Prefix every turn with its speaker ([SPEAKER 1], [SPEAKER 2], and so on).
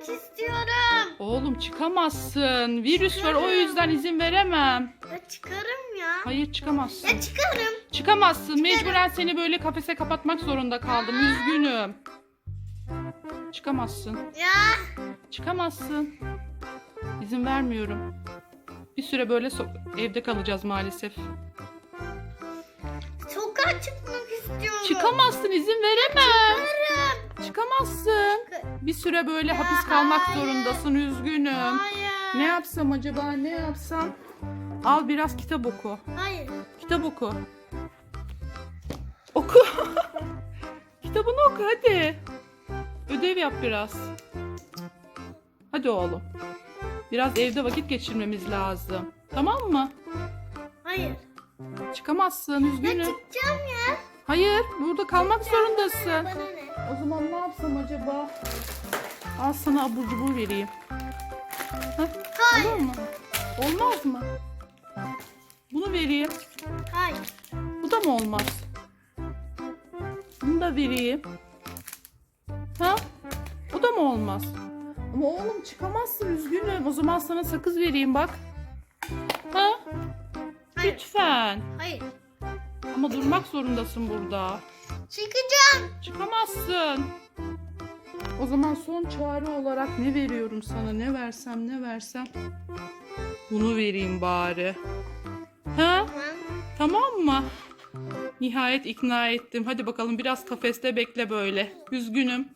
[SPEAKER 1] çıkmak istiyorum.
[SPEAKER 2] Oğlum çıkamazsın. Virüs var o yüzden izin veremem.
[SPEAKER 1] Ya çıkarım ya.
[SPEAKER 2] Hayır çıkamazsın.
[SPEAKER 1] Ya çıkarım.
[SPEAKER 2] Çıkamazsın. Mecburen seni böyle kafese kapatmak zorunda kaldım. Üzgünüm. Çıkamazsın.
[SPEAKER 1] Ya.
[SPEAKER 2] Çıkamazsın. İzin vermiyorum. Bir süre böyle so- evde kalacağız maalesef.
[SPEAKER 1] Sokağa çıkmak istiyorum.
[SPEAKER 2] Çıkamazsın izin veremem.
[SPEAKER 1] Çıkarım.
[SPEAKER 2] Çıkamazsın. Bir süre böyle hapis kalmak
[SPEAKER 1] hayır.
[SPEAKER 2] zorundasın. Üzgünüm.
[SPEAKER 1] Hayır.
[SPEAKER 2] Ne yapsam acaba ne yapsam? Al biraz kitap oku.
[SPEAKER 1] Hayır.
[SPEAKER 2] Kitap oku. Oku. Kitabını oku hadi. Ödev yap biraz. Hadi oğlum. Biraz evde vakit geçirmemiz lazım. Tamam mı?
[SPEAKER 1] Hayır.
[SPEAKER 2] Çıkamazsın
[SPEAKER 1] Ya
[SPEAKER 2] üzgünüm.
[SPEAKER 1] çıkacağım ya.
[SPEAKER 2] Hayır burada kalmak zorundasın.
[SPEAKER 1] Bana ne?
[SPEAKER 2] O zaman ne yapsam acaba? Al sana abur cubur vereyim. Hah,
[SPEAKER 1] Hayır.
[SPEAKER 2] olur mu? Olmaz mı? Bunu vereyim.
[SPEAKER 1] Hayır.
[SPEAKER 2] Bu da mı olmaz? Bunu da vereyim. Ha? Bu da mı olmaz? Ama oğlum çıkamazsın üzgünüm. O zaman sana sakız vereyim bak. Ha?
[SPEAKER 1] Hayır.
[SPEAKER 2] Lütfen.
[SPEAKER 1] Hayır.
[SPEAKER 2] Ama durmak zorundasın burada.
[SPEAKER 1] Çıkacağım.
[SPEAKER 2] Çıkamazsın. O zaman son çare olarak ne veriyorum sana? Ne versem ne versem? Bunu vereyim bari. Ha?
[SPEAKER 1] Tamam.
[SPEAKER 2] Tamam mı? Nihayet ikna ettim. Hadi bakalım biraz kafeste bekle böyle. Üzgünüm.